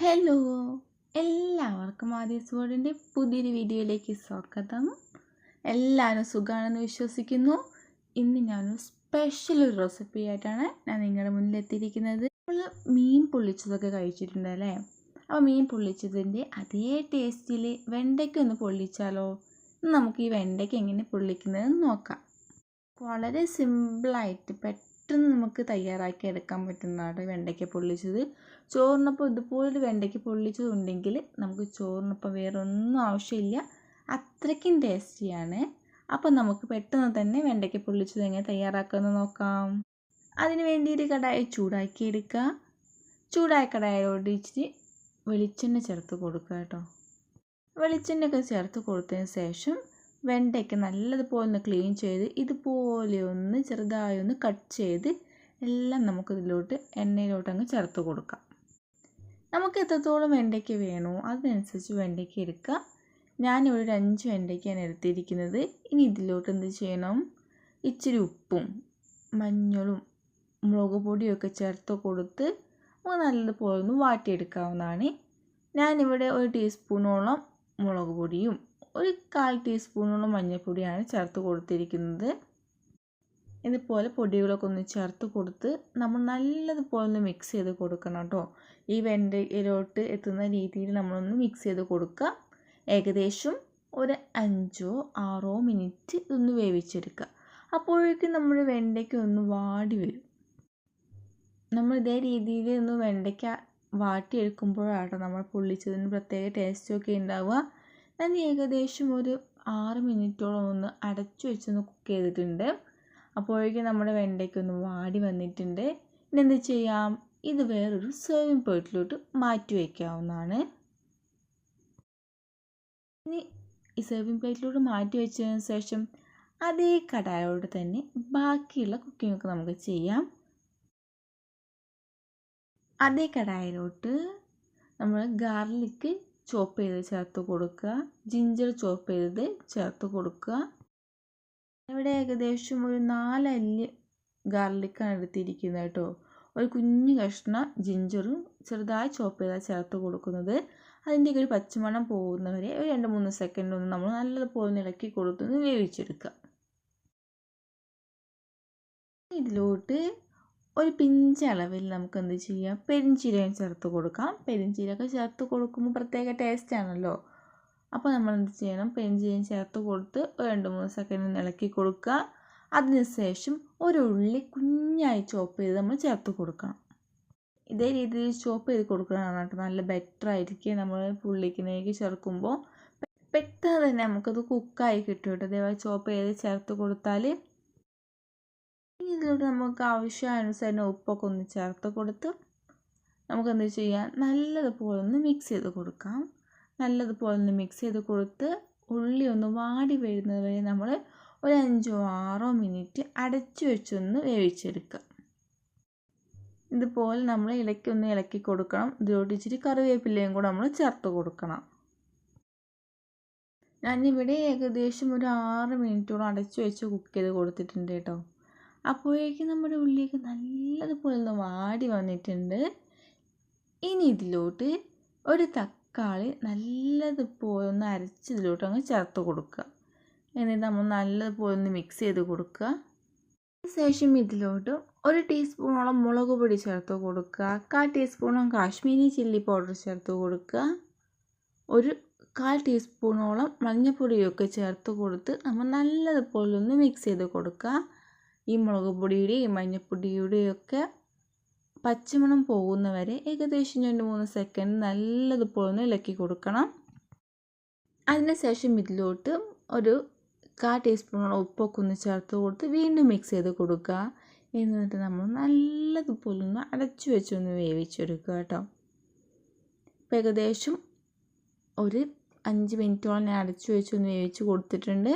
Hello എല്ലാവർക്കും ആദ്യസ് വേർഡിന്റെ പുതിയൊരു വീഡിയോയിലേക്ക് സ്വാഗതം. എല്ലാവരും സുഖമാണെന്ന് വിശ്വസിക്കുന്നു. ഇന്ന് ഞാനൊരു സ്പെഷ്യൽ ഒരു റെസിപ്പി ആയിട്ടാണ് ഞാൻ നിങ്ങളുടെ മുന്നിൽ എത്തിയിരിക്കുന്നത്. നമ്മൾ മീൻ പൊള്ളിച്ചതൊക്കെ കഴിച്ചിട്ടുണ്ട് അല്ലേ? അപ്പോൾ മീൻ പൊള്ളിച്ചതിന്റെ അതേ ടേസ്റ്റിൽ വെണ്ടയ്ക്ക ഒന്ന് പൊള്ളിച്ചാലോ? നമുക്ക് ഈ വെണ്ടയ്ക്ക എങ്ങനെ പൊള്ളിക്കുന്നതെന്ന് നോക്കാം. വളരെ സിമ്പിളായിട്ട് പെട്ടെന്ന് നമുക്ക് തയ്യാറാക്കി എടുക്കാൻ പറ്റുന്നതാണ് വെണ്ടയ്ക്ക പൊള്ളിച്ചത്. ചോറിനൊപ്പം ഇതുപോലൊരു വെണ്ടയ്ക്ക് പൊള്ളിച്ചതുണ്ടെങ്കിൽ നമുക്ക് ചോറിനൊപ്പം വേറെ ഒന്നും ആവശ്യമില്ല. അത്രയ്ക്കും ടേസ്റ്റിയാണ്. അപ്പം നമുക്ക് പെട്ടെന്ന് തന്നെ വെണ്ടയ്ക്ക് പൊള്ളിച്ചത് എങ്ങനെ തയ്യാറാക്കാമെന്ന് നോക്കാം. അതിന് വേണ്ടി ഒരു കടായി ചൂടാക്കി എടുക്കുക ചൂടായ കടായോട് ഇച്ചിരി വെളിച്ചെണ്ണ ചേർത്ത് കൊടുക്കുക കേട്ടോ. വെളിച്ചെണ്ണയൊക്കെ ചേർത്ത് കൊടുത്തതിന് ശേഷം വെണ്ടയ്ക്ക് നല്ലതുപോലെ ഒന്ന് ക്ലീൻ ചെയ്ത് ഇതുപോലെ ഒന്ന് ചെറുതായി ഒന്ന് കട്ട് ചെയ്ത് എല്ലാം നമുക്കിതിലോട്ട് എണ്ണയിലോട്ട് അങ്ങ് ചേർത്ത് കൊടുക്കാം. നമുക്ക് എത്രത്തോളം വെണ്ടയ്ക്ക വേണോ അതിനനുസരിച്ച് വെണ്ടയ്ക്ക എടുക്കുക ഞാനിവിടെ ഒരു അഞ്ച് വെണ്ടയ്ക്കാണ് എടുത്തിരിക്കുന്നത്. ഇനി ഇതിലോട്ട് എന്ത് ചെയ്യണം? ഇച്ചിരി ഉപ്പും മഞ്ഞളും മുളക് പൊടിയൊക്കെ ചേർത്ത് കൊടുത്ത് നമുക്ക് നല്ലതുപോലെ ഒന്ന് വാട്ടിയെടുക്കാവുന്നതാണ്. ഞാനിവിടെ ഒരു ടീസ്പൂണോളം മുളക് പൊടിയും ഒരു കാൽ ടീസ്പൂണോളം മഞ്ഞൾപ്പൊടിയാണ് ചേർത്ത് കൊടുത്തിരിക്കുന്നത്. ഇതുപോലെ പൊടികളൊക്കെ ഒന്ന് ചേർത്ത് കൊടുത്ത് നമ്മൾ നല്ലതുപോലെ ഒന്ന് മിക്സ് ചെയ്ത് കൊടുക്കണം കേട്ടോ ഈ വെണ്ടയിലോട്ട് എത്തുന്ന രീതിയിൽ നമ്മളൊന്ന് മിക്സ് ചെയ്ത് കൊടുക്കുക. ഏകദേശം ഒരു അഞ്ചോ ആറോ മിനിറ്റ് ഇതൊന്ന് വേവിച്ചെടുക്കുക. അപ്പോഴേക്കും നമ്മൾ വെണ്ടയ്ക്ക ഒന്ന് വാടി വരും. നമ്മൾ ഇതേ രീതിയിൽ ഒന്ന് വെണ്ടയ്ക്ക വാട്ടിയെടുക്കുമ്പോഴാട്ടോ നമ്മൾ പൊള്ളിച്ചതിന് പ്രത്യേക ടേസ്റ്റൊക്കെ ഉണ്ടാവുക. ഞാൻ ഏകദേശം ഒരു ആറ് മിനിറ്റോളം ഒന്ന് അടച്ചു വെച്ചൊന്ന് കുക്ക് ചെയ്തിട്ടുണ്ട്. അപ്പോഴേക്കും നമ്മുടെ വെണ്ടയ്ക്ക ഒന്ന് വാടി വന്നിട്ടുണ്ട്. ഇനി എന്ത് ചെയ്യാം? ഇത് വേറൊരു സെർവിങ് പ്ലേറ്റിലോട്ട് മാറ്റി വയ്ക്കാവുന്നതാണ് ഇനി ഈ സെർവിങ് പ്ലേറ്റിലോട്ട് മാറ്റി വെച്ചതിന് ശേഷം അതേ കടായോട് തന്നെ ബാക്കിയുള്ള കുക്കിംഗ് ഒക്കെ നമുക്ക് ചെയ്യാം. അതേ കടായിലോട്ട് നമ്മൾ ഗാർലിക്ക് ചോപ്പ് ചെയ്ത് ചേർത്ത് കൊടുക്കുക. ജിഞ്ചർ ചോപ്പ് ചെയ്ത് ചേർത്ത് കൊടുക്കുക. ഇവിടെ ഏകദേശം ഒരു നാലല്ലി ഗാർലിക്കാണ് എടുത്തിരിക്കുന്നത് കേട്ടോ. ഒരു കുഞ്ഞു കഷ്ണം ജിഞ്ചറും ചെറുതായി ചോപ്പ് ചെയ്താൽ ചേർത്ത് കൊടുക്കുന്നത്. അതിന്റെയൊക്കെ ഒരു പച്ചമണം പോകുന്നവരെ ഒരു രണ്ട് മൂന്ന് സെക്കൻഡ് ഒന്ന് നമ്മൾ നല്ലതുപോലെ ഇളക്കി കൊടുത്തൊന്ന് വേവിച്ചെടുക്കുക. ഇതിലോട്ട് ഒരു പിഞ്ച് അളവിൽ നമുക്ക് എന്ത് ചെയ്യാം? പെരിഞ്ചീരകം ചേർത്ത് കൊടുക്കാം. പെരിഞ്ചീരകം ചേർത്ത് കൊടുക്കുമ്പോൾ പ്രത്യേക ടേസ്റ്റ് ആണല്ലോ. അപ്പോൾ നമ്മൾ എന്ത് ചെയ്യണം? പെരിഞ്ചീരകം ചേർത്ത് കൊടുത്ത് രണ്ട് മൂന്ന് സെക്കൻഡ് ഇളക്കി കൊടുക്കുക. അതിനുശേഷം ഒരു ഉള്ളി കുഞ്ഞായി ചോപ്പ് ചെയ്ത് നമ്മൾ ചേർത്ത് കൊടുക്കണം. ഇതേ രീതിയിൽ ചോപ്പ് ചെയ്ത് കൊടുക്കുന്നതാണ് കേട്ടോ. നല്ല ബെറ്റർ ആയിരിക്കും. നമ്മൾ പുള്ളിക്കിനേക്ക് ചേർക്കുമ്പോൾ. പെട്ടെന്ന് തന്നെ നമുക്കത് കുക്കായി കിട്ടും കേട്ടോ. അതേപോലെ ചോപ്പ് ചെയ്ത് ചേർത്ത് കൊടുത്താൽ ഇനി ഇതിലോട്ട് നമുക്ക് ആവശ്യാനുസരണം ഉപ്പൊക്കെ ഒന്ന് ചേർത്ത് കൊടുത്ത് നമുക്കെന്ത് ചെയ്യാം? നല്ലതുപോലെ ഒന്ന് മിക്സ് ചെയ്ത് കൊടുക്കാം. നല്ലതുപോലെ ഒന്ന് മിക്സ് ചെയ്ത് കൊടുത്ത് ഉള്ളി ഒന്ന് വാടി വരുന്നത് വരെ നമ്മൾ ഒരു അഞ്ചോ ആറോ മിനിറ്റ് അടച്ചു വെച്ചൊന്ന് വേവിച്ചെടുക്കുക. ഇതുപോലെ നമ്മൾ ഇളക്കി ഒന്ന് ഇളക്കി കൊടുക്കണം. ഇതിലോട്ട് ഇച്ചിരി കറിവേപ്പിലയും കൂടെ നമ്മൾ ചേർത്ത് കൊടുക്കണം. ഞാനിവിടെ ഏകദേശം ഒരു ആറ് മിനിറ്റോളം അടച്ചു വെച്ച് കുക്ക് ചെയ്ത് കൊടുത്തിട്ടുണ്ട് കേട്ടോ. അപ്പോഴേക്കും നമ്മുടെ ഉള്ളിലേക്ക് നല്ലതുപോലെ ഒന്ന് വാടി വന്നിട്ടുണ്ട്. ഇനി ഇതിലോട്ട് ഒരു തക്കാളി നല്ലതുപോലെ ഒന്ന് അരച്ച് ഇതിലോട്ട് അങ്ങ് ചേർത്ത് കൊടുക്കുക. എന്നിട്ട് നമ്മൾ നല്ലതുപോലെ ഒന്ന് മിക്സ് ചെയ്ത് കൊടുക്കുക. ശേഷം ഇതിലോട്ട് ഒരു ടീസ്പൂണോളം മുളക് പൊടി ചേർത്ത് കൊടുക്കുക. കാൽ ടീസ്പൂണോളം കാശ്മീരി ചില്ലി പൗഡർ ചേർത്ത് കൊടുക്കുക. ഒരു കാൽ ടീസ്പൂണോളം മഞ്ഞൾപ്പൊടിയൊക്കെ ചേർത്ത് കൊടുത്ത് നമ്മൾ നല്ലതുപോലെ ഒന്ന് മിക്സ് ചെയ്ത് കൊടുക്കുക. ഈ മുളക് പൊടിയുടെയും മഞ്ഞൾപ്പൊടിയുടെയും ഒക്കെ പച്ചമണം പോകുന്നവരെ ഏകദേശം രണ്ട് മൂന്ന് സെക്കൻഡ് നല്ലതുപോലെ ഒന്ന് ഇളക്കി കൊടുക്കണം. അതിനുശേഷം ഇതിലോട്ട് ഒരു കാ ടീസ്പൂണോളം ഉപ്പൊക്കെ ഒന്ന് ചേർത്ത് കൊടുത്ത് വീണ്ടും മിക്സ് ചെയ്ത് കൊടുക്കുക. എന്നിട്ട് നമ്മൾ നല്ലതുപോലെ ഒന്ന് അടച്ചു വെച്ചൊന്ന് വേവിച്ചെടുക്കുക കേട്ടോ. ഇപ്പം ഏകദേശം ഒരു അഞ്ച് മിനിറ്റോളം ഞാൻ അടച്ചു വെച്ചൊന്ന് വേവിച്ച് കൊടുത്തിട്ടുണ്ട്.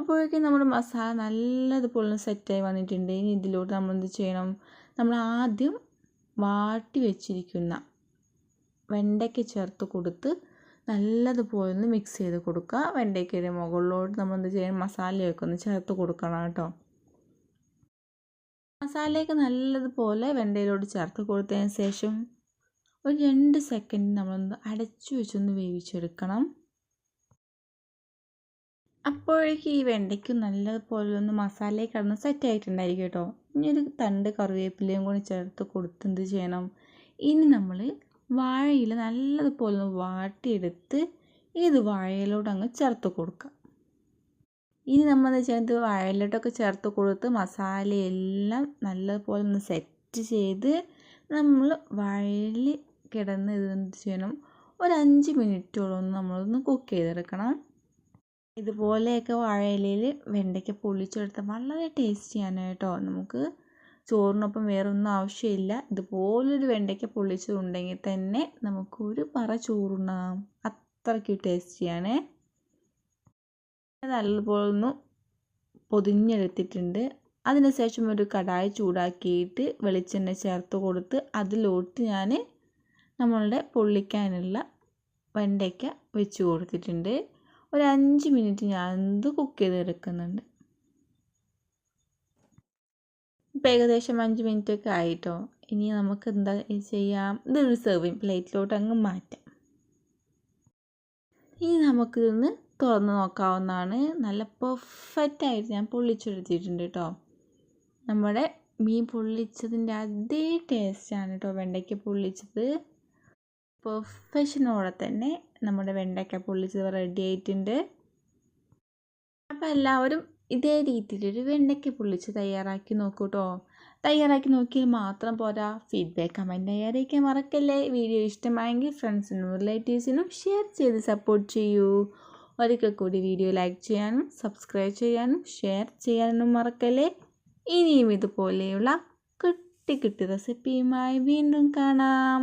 അപ്പോഴേക്കും നമ്മുടെ മസാല നല്ലതുപോലെ സെറ്റായി വന്നിട്ടുണ്ട്. ഇനി ഇതിലോട്ട് നമ്മൾ എന്ത് ചെയ്യണം? നമ്മൾ ആദ്യം വാട്ടി വെച്ചിരിക്കുന്ന വെണ്ടയ്ക്ക ചേർത്ത് കൊടുത്ത് നല്ലതുപോലെ ഒന്ന് മിക്സ് ചെയ്ത് കൊടുക്കുക. വെണ്ടയ്ക്കയുടെ മുകളിലോട്ട് നമ്മൾ എന്ത് ചെയ്യണം? മസാലയൊക്കെ ഒന്ന് ചേർത്ത് കൊടുക്കണം കേട്ടോ. മസാലയൊക്കെ നല്ലതുപോലെ വെണ്ടയിലോട്ട് ചേർത്ത് കൊടുത്തതിന് ശേഷം ഒരു രണ്ട് സെക്കൻഡ് നമ്മളൊന്ന് അടച്ചു വെച്ചൊന്ന് വേവിച്ചെടുക്കണം. അപ്പോഴേക്ക് ഈ വെണ്ടയ്ക്ക് നല്ലതുപോലെ ഒന്ന് മസാലയിൽ കിടന്ന് സെറ്റ് ആയിട്ടുണ്ടായിരിക്കും കേട്ടോ. ഇനി ഒരു തണ്ട് കറിവേപ്പിലയും കൂടി ചേർത്ത് കൊടുത്ത് എന്ത് ചെയ്യണം? ഇനി നമ്മൾ വാഴയില നല്ലതുപോലെ ഒന്ന് വാട്ടിയെടുത്ത് ഇത് വാഴയിലോട്ട് അങ്ങ് ചേർത്ത് കൊടുക്കുക ഇനി നമ്മൾ എന്ന് വെച്ചാൽ ഇത് വാഴയിലോട്ടൊക്കെ ചേർത്ത് കൊടുത്ത് മസാലയെല്ലാം നല്ലതുപോലെ ഒന്ന് സെറ്റ് ചെയ്ത് നമ്മൾ വാഴയിൽ കിടന്ന് ഇത് എന്ത് ചെയ്യണം? ഒരു അഞ്ച് മിനിറ്റോളം നമ്മളൊന്ന് കുക്ക് ചെയ്തെടുക്കണം. ഇതുപോലെയൊക്കെ വാഴയിലയിൽ വെണ്ടയ്ക്ക പൊള്ളിച്ചെടുത്താൽ വളരെ ടേസ്റ്റിയാണ് കേട്ടോ. നമുക്ക് ചോറിനൊപ്പം വേറെ ഒന്നും ആവശ്യമില്ല. ഇതുപോലൊരു വെണ്ടയ്ക്ക പൊള്ളിച്ചതുണ്ടെങ്കിൽ തന്നെ നമുക്കൊരു പറ ചോറുണ്ണാം. അത്രയ്ക്ക് ടേസ്റ്റിയാണ് നല്ലപോലെ ഒന്ന് പൊതിഞ്ഞെടുത്തിട്ടുണ്ട്. അതിനുശേഷം ഒരു കടായി ചൂടാക്കിയിട്ട് വെളിച്ചെണ്ണ ചേർത്ത് കൊടുത്ത് അതിലോട്ട് ഞാൻ നമ്മളുടെ പൊള്ളിക്കാനുള്ള വെണ്ടയ്ക്ക വെച്ച് കൊടുത്തിട്ടുണ്ട്. ഒരു അഞ്ച് മിനിറ്റ് ഞാൻ എന്ത് കുക്ക് ചെയ്തെടുക്കുന്നുണ്ട് ഇപ്പം ഏകദേശം അഞ്ച് മിനിറ്റ് ഒക്കെ ആയിട്ടോ. ഇനി നമുക്ക് എന്താ ചെയ്യാം? ഇതൊരു സെർവിങ് പ്ലേറ്റിലോട്ട് അങ്ങ് മാറ്റാം. ഇനി നമുക്കിതൊന്ന് തുറന്ന് നോക്കാവുന്നതാണ്. നല്ല പെർഫെക്റ്റ് ആയിട്ട് ഞാൻ പൊള്ളിച്ചെടുത്തിട്ടുണ്ട് കേട്ടോ നമ്മുടെ മീൻ പൊള്ളിച്ചതിന്റെ അതേ ടേസ്റ്റാണ് കേട്ടോ വെണ്ടയ്ക്ക പൊള്ളിച്ചത്. പെർഫെക്ഷനോടെ തന്നെ നമ്മുടെ വെണ്ടയ്ക്ക പൊള്ളിച്ചത് റെഡി ആയിട്ടുണ്ട്. അപ്പോൾ എല്ലാവരും ഇതേ രീതിയിലൊരു വെണ്ടയ്ക്ക പൊള്ളിച്ച് തയ്യാറാക്കി നോക്കൂ കേട്ടോ തയ്യാറാക്കി നോക്കിയാൽ മാത്രം പോരാ. ഫീഡ്ബാക്ക് കമന്റ് തയ്യാറാക്കാൻ മറക്കല്ലേ. വീഡിയോ ഇഷ്ടമായെങ്കിൽ ഫ്രണ്ട്സിനും റിലേറ്റീവ്സിനും ഷെയർ ചെയ്ത് സപ്പോർട്ട് ചെയ്യൂ. ഒരിക്കൽ കൂടി വീഡിയോ ലൈക്ക് ചെയ്യാനും സബ്സ്ക്രൈബ് ചെയ്യാനും ഷെയർ ചെയ്യാനും മറക്കല്ലേ. ഇനിയും ഇതുപോലെയുള്ള കുട്ടി കുട്ടി റെസിപ്പിയുമായി വീണ്ടും കാണാം.